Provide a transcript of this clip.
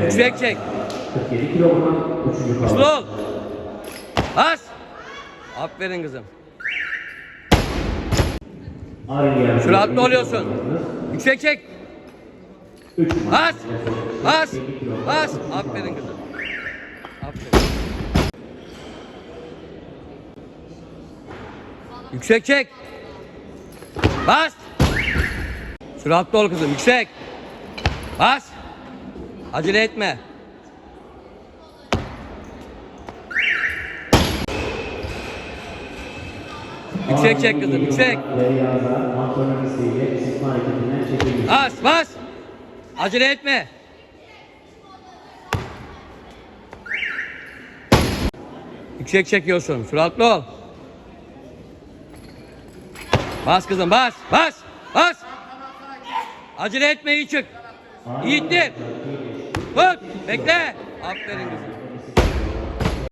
Yüksek çek. 47 kilogram. Üçüncü Hızlı ol. Bas. Aferin kızım. Süratli oluyorsun. Yüksek çek. 3 Bas. Bas. Bas. Aferin kızım. Aferin. Yüksek çek. Bas. Süratli ol kızım. Yüksek. Bas. Acele etme. Yüksek çek kızım. Yüksek. Bas bas. Acele etme. Yüksek çekiyorsun. Süratli ol. Bas kızım bas. Bas. Bas. Acele etme iyi çık. Yiğittir. Tut. Bekle. Aferin kızım.